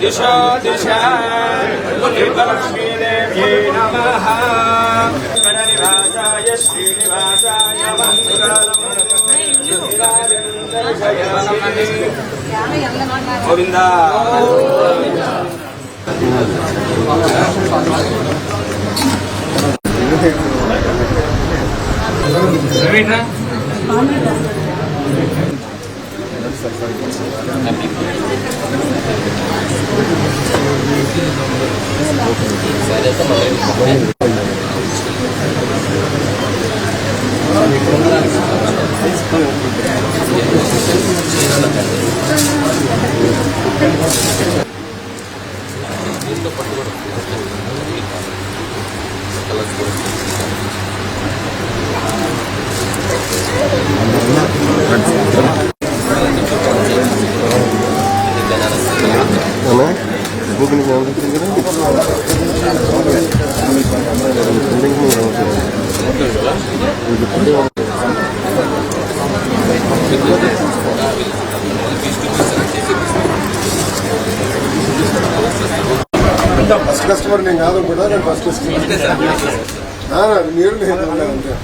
దిశో దిశ లక్ష్మీదేవ్యై నమః నివాసాయ శ్రీనివాసాయ మంగళం first customer నేను కాదు కూడా నేను ఫస్ట్ కస్టమర్ మీరు నేను అంతే.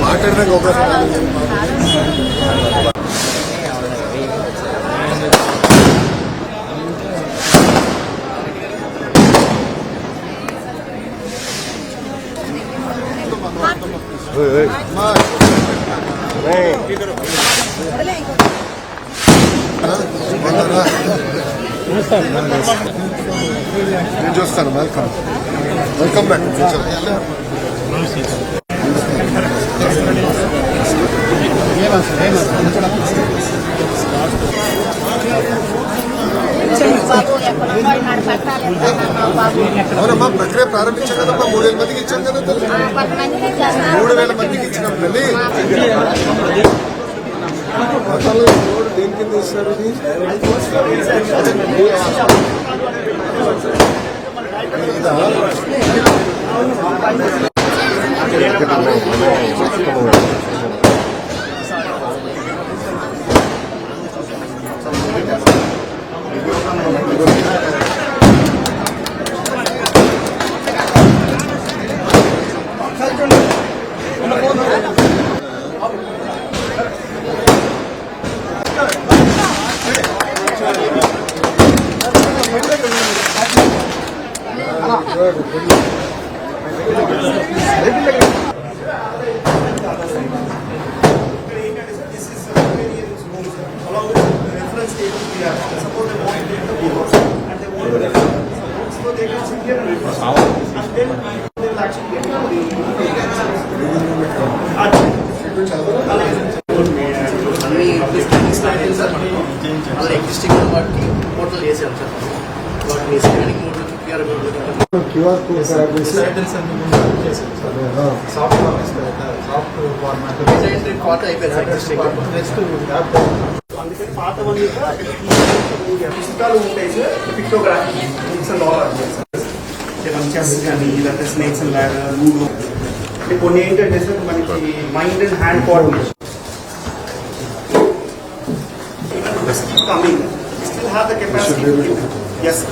మాట్లాడడానికి అవకాశం నేను చూస్తాను. వెల్కమ్ వెల్కమ్ బ్యాక్ అవునమ్మా ప్రక్రియ ప్రారంభించాం కదమ్మా మూడు వేల మందికి ఇచ్చాం కదా తల్లి మూడు వేల మందికి ఇచ్చినాం తల్లి గతంలో ఈ రోడ్డు దేని కింద ఇస్తారు ఇది This is a very allow reference to be supported. ఇదా? అన్ని డిస్ట్రిక్ట్ స్టార్ట్ అయింది సార్ మనకు అలా ఎగ్జిస్టింగ్ వాటికి పోర్టల్ చేసాం సార్ వాటిని scanning model QR code QR code తయారు చేసి ఆ, డిజైన్ పార్ట్ అయిపోయింది సార్ ఎగ్జిస్టింగ్ అందుకని పాత వన్ పుస్తకాలు ఉంటాయి sir pictography books and all మనం చెస్ కానీ లేకపోతే స్నేక్స్ అండ్ ల్యాడర్ లూడో అంటే కొన్ని ఏంటంటే సార్ మనకి mind and hand coordination coming still have the capacity yes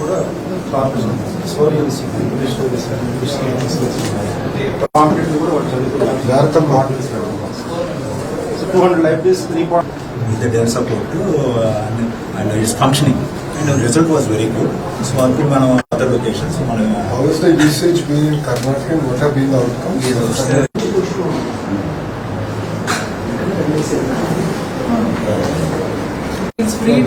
కూడా కార్పొరేషన్ సోరియన్స్ ఇంగ్లీష్ కాంపిటేటివ్ కూడా వాళ్ళు చదువుకున్నారు జాగ్రత్త models two hundred libraries three point with the their support uh, and, and it's functioning and the result was very good so అప్పుడు మనం other locations మనం How is the usage being in Karnataka and what have been the outcomes? It's One,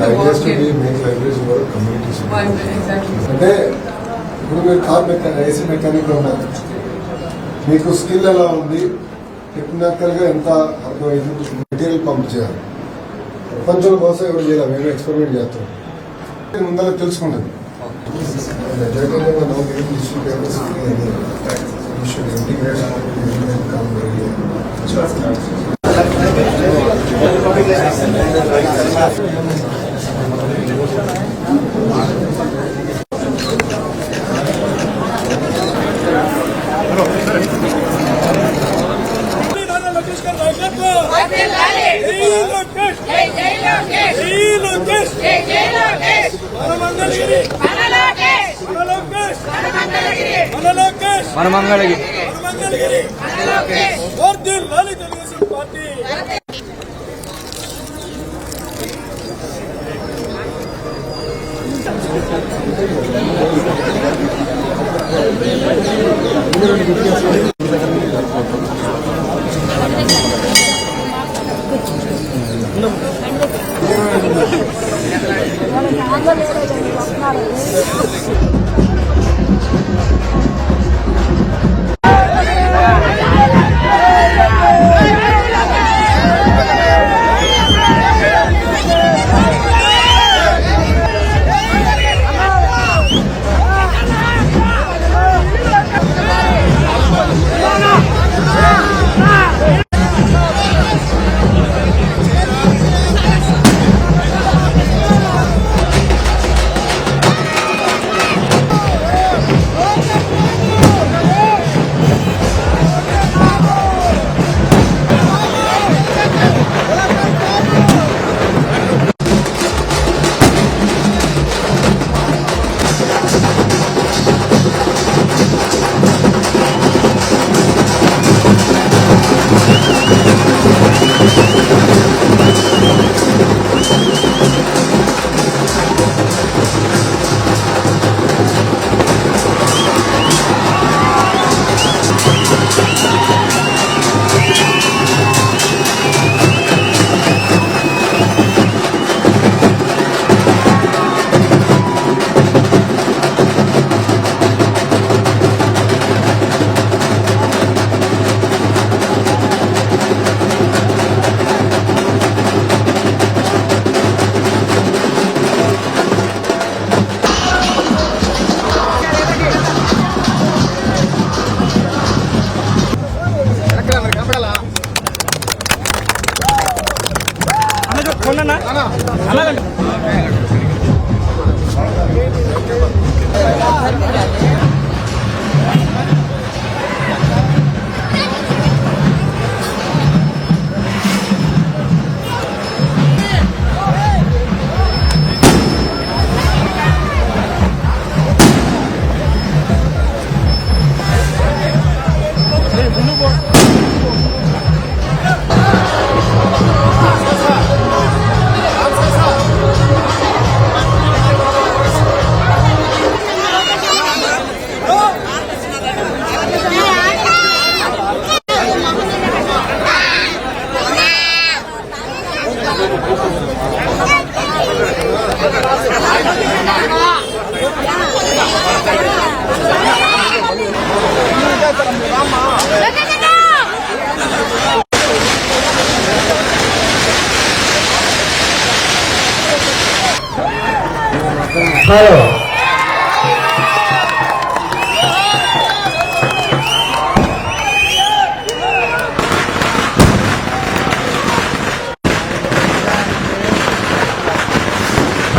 centered. exactly. అంటే ఇప్పుడు మీరు car mechanic AC mechanic ఉన్నారు. మీకు skill ఎలా ఉంది? టెక్నికల్గా ఎంత అర్థమైంది? మెటీరియల్ పంప్ చేయాలి. ప్రపంచంలో బహుశా ఎవరు చేయాలి మేము ఎక్స్పెరిమెంట్ చేస్తాం. ముందర తెలుసుకుంటుంది మెజారిటీ మన మంగళగిరి. వర్ధిల్లాలి తెలుగుదేశం పార్టీ. よろしくお願いします。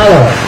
Hello.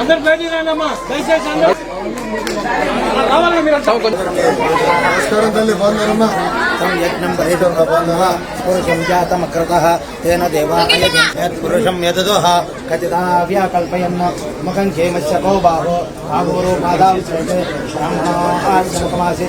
అందరు బయటికి రండి అమ్మా. దయచేసి డిజిటల్ పేపర్స్ ఇంటిగ్రేట్ నమస్కారం తల్లి బాగున్నారమ్మా. యజ్ఞం బహిర్భవనః పురుషం జాతమకృతః తేన దేవాయ పురుషం యదదోహ కచిదావ్యా కల్పయన్ ముఖం క్షేమస్య కో బాహో బాహూరో పాదాం శ్రేతే బ్రాహ్మణోహార్జనకమాసి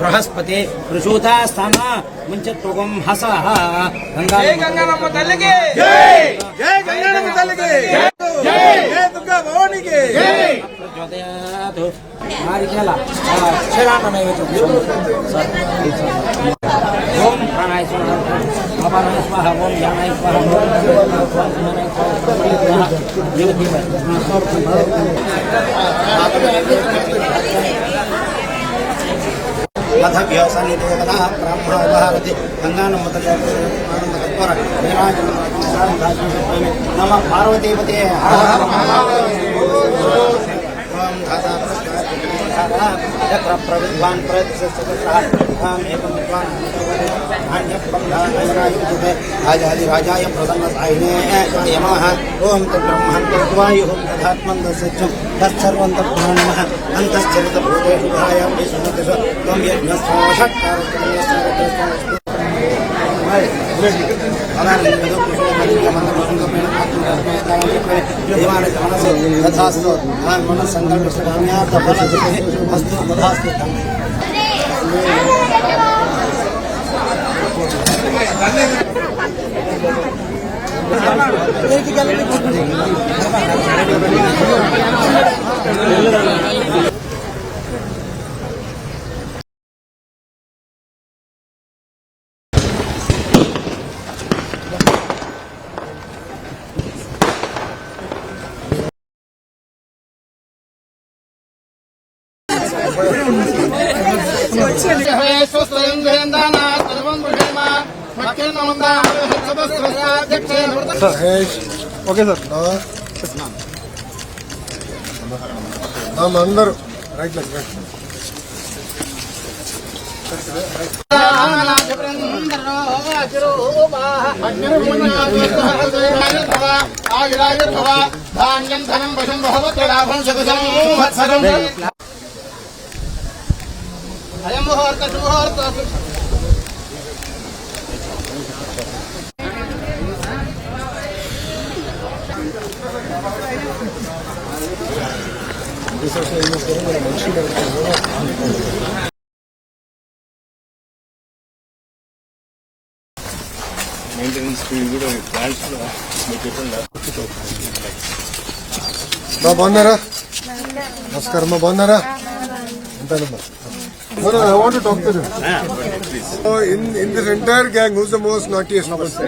بہسپتے پرشوتا سما منچم ہس گنگا ہمارے شرام میں నారికేల క్షీరాన్నమేవ ఓం ప్రాణాయ స్వాహ అపానాయ స్వాహ ఓం యానాయ స్వాహ ఓం సమానాయ స్వాహ జ్యోతి అథ వ్యాసానిదేవత బ్రహ్మ భారతి గంగానమ్మతత్పర నమ పార్వతీపతే ఓం ధాతా చక్ర ప్రవిద్వాన్ ఏకం విద్వాన్ రాజాదిరాజాయ ప్రసన్న సాయినే యమః ఓం తద్బ్రహ్మం తద్వాయు తదాత్మం తత్సత్యం తత్సర్వం తద్బ్రహ్మణः అంతశ్చరిత భూతేషు భాయాం విష్ణుతిషు منت بھاست ఓకే సార్ అందరూ రైట్ లెగ్ రైట్ ధాన్యం ధనం వశం బహవత్లాభం శతశం సంవత్సరం అయం ముహూర్త శుభముహూర్త బాగున్నారా? నమస్కారం బాగున్నారా? ఉంటానమ్మా No, no, I want to talk to them. So in, in this entire gang, who's the most naughtiest person?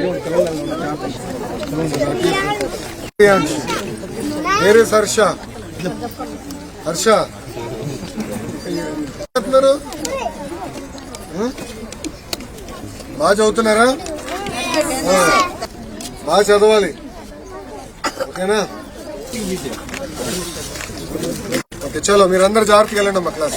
Where is Harsha? Harsha. చదువుతున్నారు Huh? బాగా చదువుతున్నారా. బాగా చదవాలి ఓకేనా ఓకే చలో మీరందరూ జాగ్రత్తగా వెళ్ళండి అమ్మా క్లాస్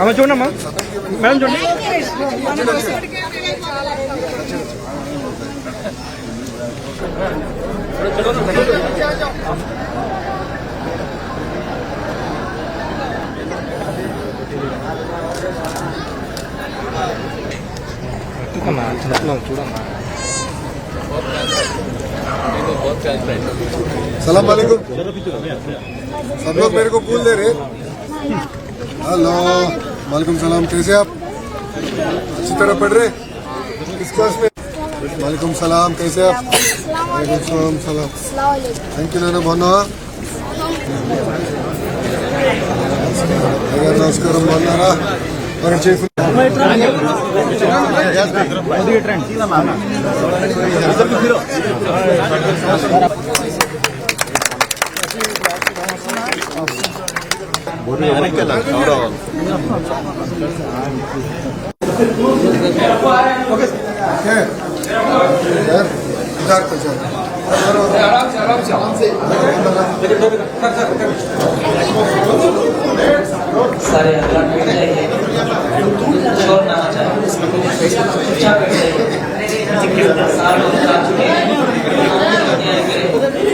అమ్మ، చూడమ్మా. మేడం చూడండి. చూడమ్మా చూడమ్మా. سلام علیکم سب لوگ میرے کو پھول دے رہے ہلو وعلیکم السلام کیسے آپ؟ اچھی طرح پڑھ رہے؟ کس کلاس میں؟ وعلیکم السلام کیسے آپ؟ وعلیکم السلام سلام۔ تھینک یو نانا بھانا నమస్కారం బాగున్నారా ఒకటి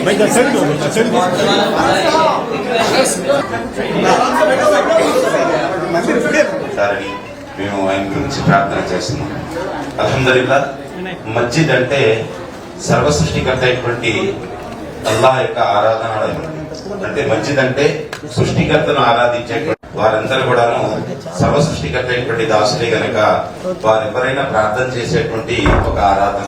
میں دسٹ دوں دسٹ دوں దానికి మేము ఆయన గురించి ప్రార్థన చేస్తున్నాం. అల్హమ్దుల్లా మస్జిద్ అంటే సర్వ సృష్టికర్త అయినటువంటి అల్లా యొక్క ఆరాధనాలయం అంటే మస్జిద్ అంటే సృష్టికర్తను ఆరాధించే వారందరూ కూడాను సర్వ సృష్టికర్త అయినటువంటి దాసులే గనక వారెవరైనా ప్రార్థన చేసేటువంటి ఒక ఆరాధన.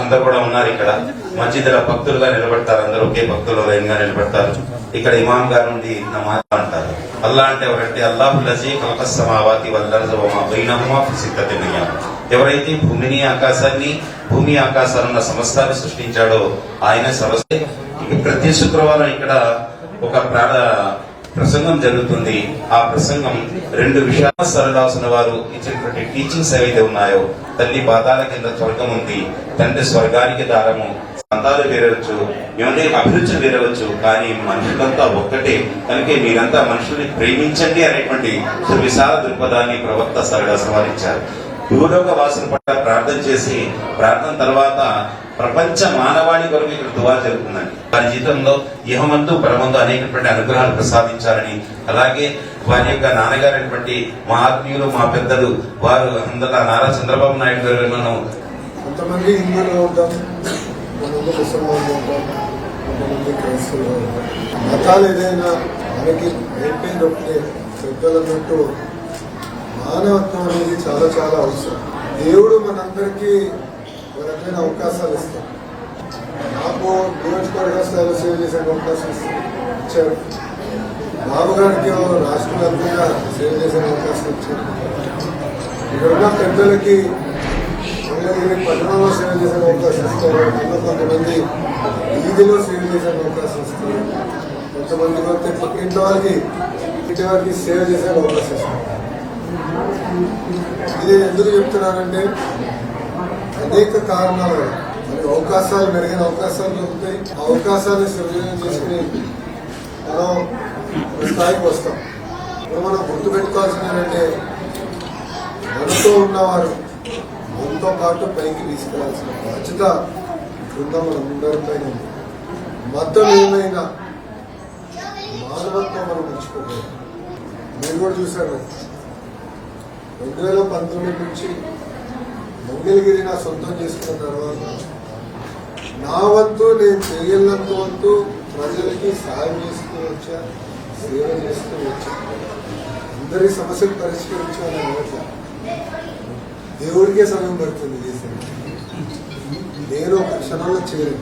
అందరు కూడా ఉన్నారు ఇక్కడ. మస్జిద్ల భక్తులుగా నిలబడతారు. అందరూ ఒకే భక్తులు లైన్గా నిలబడతారు. ఇక్కడ ఇమాం గారు నుండి నమాజ్ అంటారు. అల్లా అంటే ఎవరంటే అల్లాహు లజీ కల్పస్సమావాతి వల్లర్జవమా బైనహుమా ఫి ఎవరైతే భూమిని ఆకాశాన్ని భూమి ఆకాశాలున్న సమస్తాన్ని సృష్టించాడో ఆయన సమస్య ప్రతి శుక్రవారం ఇక్కడ ఒక ప్రాణ ప్రసంగం జరుగుతుంది. ఆ ప్రసంగం రెండు విషయాల సరళాసున వారు ఇచ్చినటువంటి టీచింగ్స్ ఏవైతే ఉన్నాయో తల్లి పాదాల కింద స్వర్గం ఉంది తండ్రి స్వర్గానికి దారము సంతాలు వేరవచ్చు ఏమంటే అభిరుచి వేరవచ్చు కానీ మనుషులంతా ఒక్కటే. కనుక మీరంతా మనుషుల్ని ప్రేమించండి అనేటువంటి సువిశాల దృక్పథాన్ని ప్రవక్త సరళ సవాలించారు భూలోక వాసుల పట్ల ప్రార్థన చేసి ప్రార్థన తర్వాత ప్రపంచ మానవాళి కొరకు ఇక్కడ దువా జరుగుతుందండి. వారి జీవితంలో ఇహమందు పరమందు అనేకటువంటి అనుగ్రహాలు ప్రసాదించాలని అలాగే వారి యొక్క నాన్నగారైనటువంటి మా ఆత్మీయులు మా పెద్దలు వారు అందరూ నారా చంద్రబాబు నాయుడు గారు కొంతమంది హిందువులు కొంతమంది ముసల్మాన్లు కొంతమంది క్రైస్తవులు మతాలు ఏదైనా మనకి అయిపోయింది మానవత్వం అనేది చాలా చాలా అవసరం. దేవుడు మనందరికీ ఒక రకమైన అవకాశాలు ఇస్తాం నాకు నియోజకవర్గ స్థాయిలో సేవ చేసే అవకాశం ఇచ్చారు. బాబు గారికి రాష్ట్ర వ్యాప్తంగా సేవ చేసే అవకాశం ఇచ్చారు. ఇక్కడ ఉన్న పెద్దలకి మంగళగిరి పట్టణంలో సేవ చేసే అవకాశం ఇస్తారు. ఇంకా కొంతమంది వీధిలో సేవ చేసే అవకాశం ఇస్తారు. కొంతమంది కొత్త పక్కింటి వారికి ఇంటి వారికి సేవ చేసే అవకాశం ఇస్తారు. ఇది ఎందుకు చెప్తున్నానంటే అనేక కారణాలు వల్ల. అవకాశాలు మెరుగైన అవకాశాలు దొరుకుతాయి. ఆ అవకాశాన్ని సృజనం చేసుకుని మనం ఒక స్థాయికి వస్తాం. ఇప్పుడు మనం గుర్తుపెట్టుకోవాల్సింది ఏంటంటే మనతో ఉన్నవారు మనతో పాటు పైకి తీసుకెళ్ళాల్సిన బాధ్యత బృందం అందరిపైన ఉంది. మతం ఏమైనా మానవత్వం మనం మర్చిపోకూడదు మీరు కూడా చూశాను రెండు వేల పంతొమ్మిది నుంచి మంగళగిరి నా సొంతం చేసుకున్న తర్వాత నా వంతు నేను చేయలేనంత వంతు ప్రజలకి సాయం చేస్తూ వచ్చా సేవ చేస్తూ వచ్చా. అందరి సమస్యలు పరిష్కరించాలని అనమాట దేవుడికే సమయం పడుతుంది చేసే నేను ఒక క్షణంలో చేయను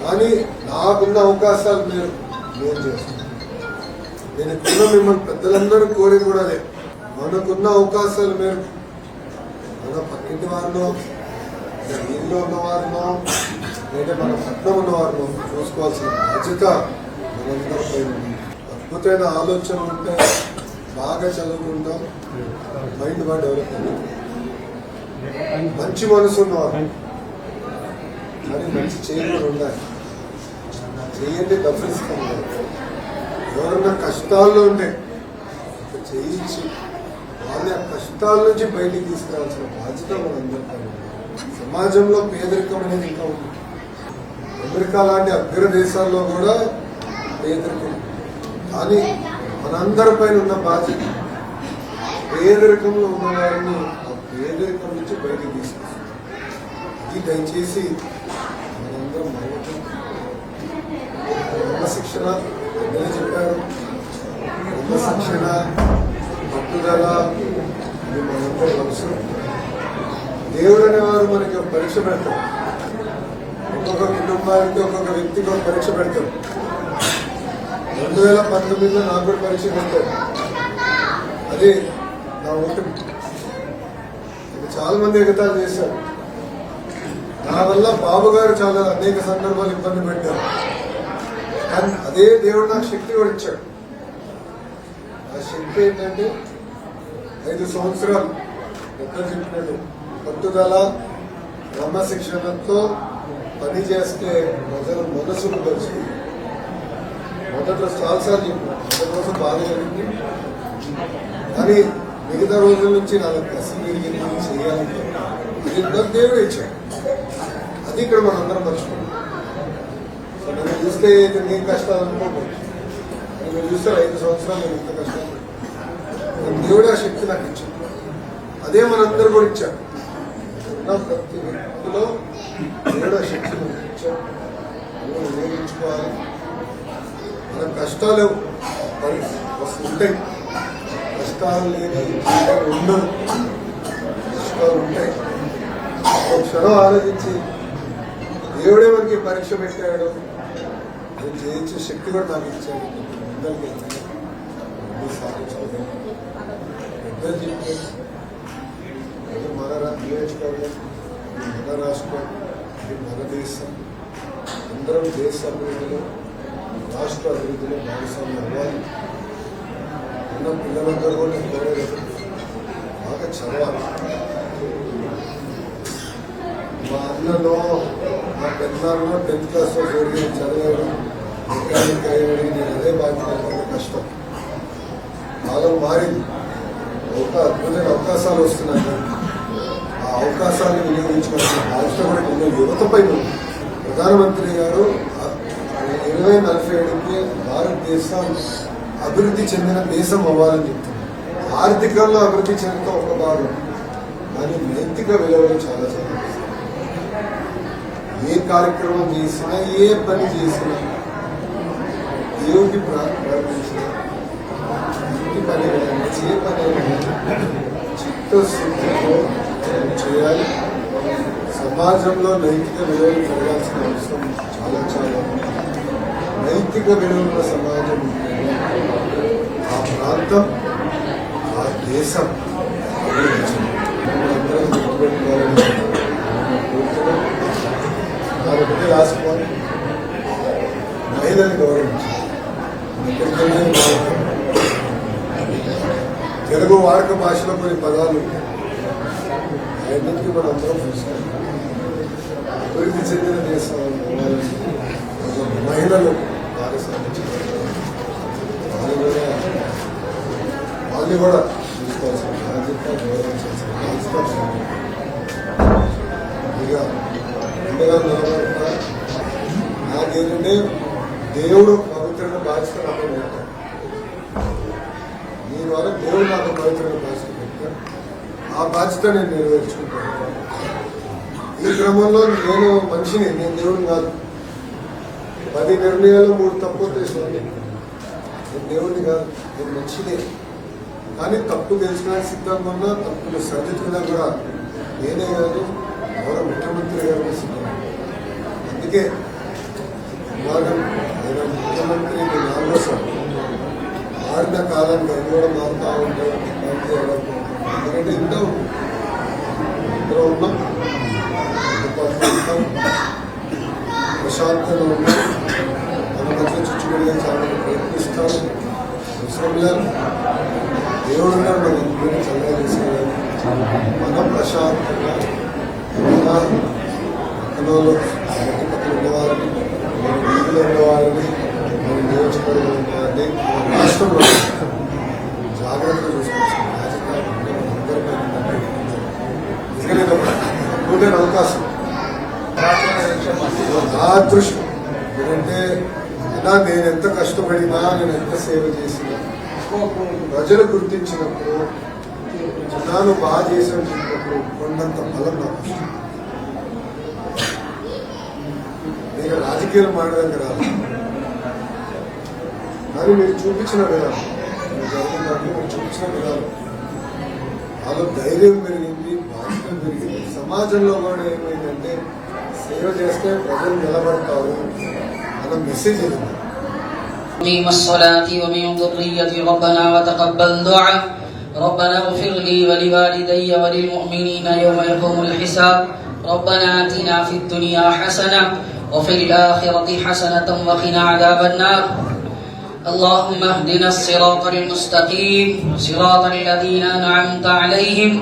కానీ నాకున్న అవకాశాలు మీరు నేను చేస్తాను. నేను ఇప్పుడున్న మిమ్మల్ని పెద్దలందరూ కోరి కూడా లేదు మనకున్న అవకాశాలు మేరకు మన పక్కింటి వారిలో మన ఉన్న వారినో లేదా మన పట్నం ఉన్న చూసుకోవాల్సిన బాధ్యత మనందరి ఉంది. అద్భుతమైన ఆలోచన ఉంటే బాగా చదువుకుంటాం మైండ్ బాగా డెవలప్ అవుతుంది. మంచి మనసు ఉన్నవారు. కానీ మంచి చేయకుండా ఉండాలి. చేయండి డబ్బులు ఇస్తాం ఎవరన్నా కష్టాల్లో ఉంటే చేయించి వాళ్ళ కష్టాల నుంచి బయటికి తీసుకురావాల్సిన బాధ్యత మనందరిపై ఉంది. సమాజంలో పేదరికం అనేది ఇంకా ఉంది. అమెరికా లాంటి అగ్ర దేశాల్లో కూడా పేదరికం కానీ మనందరిపైన ఉన్న బాధ్యత పేదరికంలో ఉన్న వారిని ఆ పేదరికం నుంచి బయటికి తీసుకొస్తుంది. ఇది దయచేసి మనందరం మరొకటి క్రమశిక్షణ చెప్పారు క్రమశిక్షణ పట్టుదల ఇది మనందరం అవసరం దేవుడు అనేవారు మనకి ఒక పరీక్ష పెడతారు. ఒక్కొక్క కుటుంబానికి ఒక్కొక్క వ్యక్తికి ఒక పరీక్ష పెడతారు. రెండు వేల పంతొమ్మిదిలో నాకు కూడా పరీక్ష పెట్టారు. అదే నా ఓటమి. చాలా మంది ఎగతాలు చేశారు. నా వల్ల బాబు గారు చాలా అనేక సందర్భాలు ఇబ్బంది పెట్టారు. కానీ అదే దేవుడు నాకు శక్తి కూడా ఇచ్చాడు. ఆ శక్తి ఏంటంటే ఐదు సంవత్సరాలు ఎక్కడ చెప్పినట్టు పట్టుదల క్రమశిక్షణతో పని చేస్తే ప్రజల మనసును కలిసి మొదట్లో చాలాసార్లు చెప్పాను మొదటి రోజు బాధ జరిగింది కానీ మిగతా రోజుల నుంచి నాకు కసి పెరిగింది చేయాలని ఇది దేవుడు ఇచ్చాడు అది ఇక్కడ మనందరం మర్చిపోయింది సో నన్ను చూస్తే నేను కష్టాలు అనుకోకూడదు. నేను చూస్తే ఐదు సంవత్సరాలు నేను ఇంత కష్టాలు దేవుడే ఆ శక్తి నాకు ఇచ్చాడు. అదే మనందరూ కూడా ఇచ్చాడు ఉన్న ప్రతి వ్యక్తిలో దేవుడు ఆ శక్తి నాకు ఇచ్చాడు. మనం వినియోగించుకోవాలి మన కష్టాలు ఉంటాయి. కష్టాలు లేని ఉండదు. కష్టాలు ఉంటాయి. ఒక క్షణం ఆలోచించి దేవుడే మనకి పరీక్ష పెట్టాడు. అది జయించే శక్తి కూడా నాకు ఇచ్చాడు. అందరికీ సాధించుకోలేదు పెద్దలు మన నియోజకవర్గం మన రాష్ట్రం ఇది మన దేశం అందరం దేశ అభివృద్ధిలో రాష్ట్ర అభివృద్ధిలో భాగస్వామ్యం అవ్వాలి ఉన్న పిల్లలందరూ కూడా నేను కోరేది బాగా చదవాలి మా అన్నలో మా పెద్దనాన్నలో టెన్త్ క్లాస్లో జరిగిన చదివాడు మెకానిక్ అయ్యాడు నేను అదే బాధ్యత కష్టం. కాలం మారింది. ఒక అద్భుతమైన అవకాశాలు వస్తున్నాయి. ఆ అవకాశాలను వినియోగించుకోవాల్సిన బాధ్యత కూడా ఉన్న యువతపై ప్రధానమంత్రి గారు ఇరవై నలభై ఏడుకి భారతదేశం అభివృద్ధి చెందిన దేశం అవ్వాలని చెప్తున్నారు. ఆర్థికంలో అభివృద్ధి చెందుతా ఒక భాగం. కానీ నైతిక విలువలు చాలా చాలా ఏ కార్యక్రమం చేసినా ఏ పని చేసినా దేవుడికి ప్రారంభించినా ఇంటి పని ఏ పని అయినా చిత్తశుద్ధితో మనం చేయాలి సమాజంలో నైతిక విలువలు పెరగాల్సిన అవసరం చాలా చాలా ఉంది నైతిక విలువల సమాజం ఆ ప్రాంతం ఆ దేశం అందరం గుర్తుపెట్టుకోవాలని కాబట్టి రాసుకోవాలి మహిళలు గౌరవించాలి ఎక్కడికి గౌరవం. తెలుగు వాడక భాషలో కొన్ని పదాలు అవన్నిటికీ మనం అందరం చూస్తాం అభివృద్ధి చెందిన దేశం మహిళలు భాగస్వామ్యం వాళ్ళు కూడా చూసుకోవాల్సిన బాధ్యత గౌరవించాల్సిన బాధ్యత ఉంది. ఇక అండగా నిలబడతా నాకేంటంటే దేవుడు పవిత్రమైన బాధ్యత నాకు పెట్టాడు దేవుడు నాకు పవిత్రమైన బాధ్యత పెట్టారు ఆ బాధ్యత నేను నెరవేర్చుకుంటాను. ఈ క్రమంలో నేను మనిషిని నేను దేవుడు కాదు. పది నిర్ణయాలు మూడు తప్పు చేసాను నేను దేవుడిని కాదు నేను మనిషినే. కానీ తప్పు తెలుసుకోవడానికి సిద్ధంగా ఉన్నా తప్పులు సరిదిద్దుకున్నా కూడా నేనే కాదు గౌరవ ముఖ్యమంత్రి గారు కూడా సిద్ధంగా అందుకే మార్గం ఆయన ముఖ్యమంత్రి నాలుగోసారి మారిన కాలానికి అది కూడా మారుతా ఉంటాయి ఉండవు. ఎందుకంటే ఇంట్లో ఇందులో ఉన్నాం. ప్రశాంతంగా ఉన్నాం. మన మధ్య చుచ్చుబడిగా చాలా ప్రయత్నిస్తాం. లేదు. దేవుడు ఉన్నాడు మన ఇంటిని చల్లగా తీసుకెళ్ళాలి మనం ప్రశాంతంగా మన పక్కనోళ్ళు చుట్టుపక్కల ఉన్నవారిని మన వీధిలో ఉన్నవారిని మన నియోజకవర్గంలో ఉన్నవారిని మన రాష్ట్రంలో జాగ్రత్తగా చూసుకోవచ్చు రాజకీయాలు అందరిపై ఎందుకంటే అద్భుతమైన అవకాశం నా అదృష్టం ఎందుకంటే ఇలా నేను ఎంత కష్టపడినా నేను ఎంత సేవ చేసినా ప్రజలు గుర్తించినప్పుడు జనాలు బాగా చేసిన చెప్పినప్పుడు కొండంత బలం నాకు. నేను రాజకీయాలు మాడడానికి రాదు కానీ మీరు చూపించిన విధానం మీరు మీరు చూపించిన విధానం. వాళ్ళ ధైర్యం పెరిగింది బాధ్యత పెరిగింది. సమాజంలో కూడా ఏమైందంటే సేవ చేస్తే ప్రజలు నిలబడతారు అన్న మెసేజ్ వెళ్ళింది أقيم الصلاة ومن ذريتي ربنا وتقبل دعاء. ربنا اغفر لي ولوالدي وللمؤمنين يوم يقوم الحساب. ربنا آتنا في الدنيا حسنة وفي الآخرة حسنة وقنا عذاب النار. اللهم اهدنا الصراط المستقيم. صراط الذين أنعمت عليهم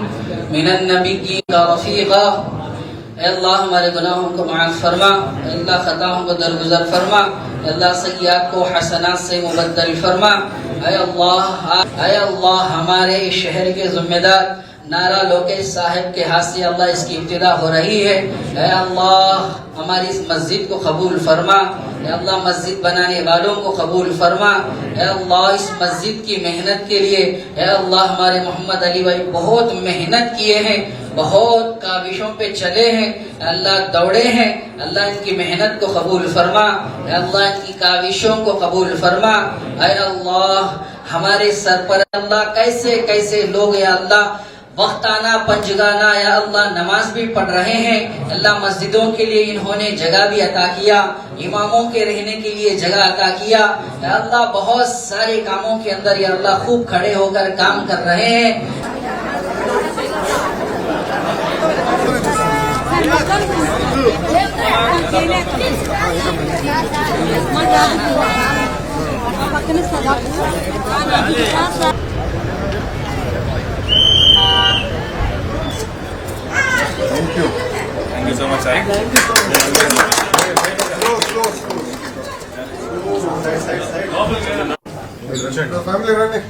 من النبيين رفيقا. اے اللہ ہمارے گناہوں کو معاف فرما، اے اللہ خطاؤں کو درگزر فرما، اے اللہ سیئات کو حسنات سے مبدل فرما۔ اے اللہ اے اللہ ہمارے شہر کے ذمہ دار نارا لوکیش صاحب کے ہاتھ سے اللہ اس کی ابتدا ہو رہی ہے۔ اے اللہ، ہماری اس مسجد کو قبول فرما۔ اے اللہ، مسجد بنانے والوں کو قبول فرما۔ اے اللہ، اس مسجد کی محنت کے لیے۔ اے اللہ، ہمارے محمد علی بھائی بہت محنت کیے ہیں، بہت کاوشوں پہ چلے ہیں۔ اللہ، دوڑے ہیں۔ اللہ، ان کی محنت کو قبول فرما۔ اے اللہ، ان کی کاوشوں کو قبول فرما۔ اے اللہ، ہمارے سر پر اللہ کیسے کیسے لوگ یا اللہ؟ وقت آنا پنجگانا یا اللہ نماز بھی پڑھ رہے ہیں، اللہ مسجدوں کے لیے انہوں نے جگہ بھی عطا کیا، اماموں کے رہنے کے لیے جگہ عطا کیا۔ یا اللہ بہت سارے کاموں کے اندر یا اللہ خوب کھڑے ہو کر کام کر رہے ہیں۔ Thank you. Thank you so much, sir. Thank you so much. Close, close, close. Side, side. Family, ready?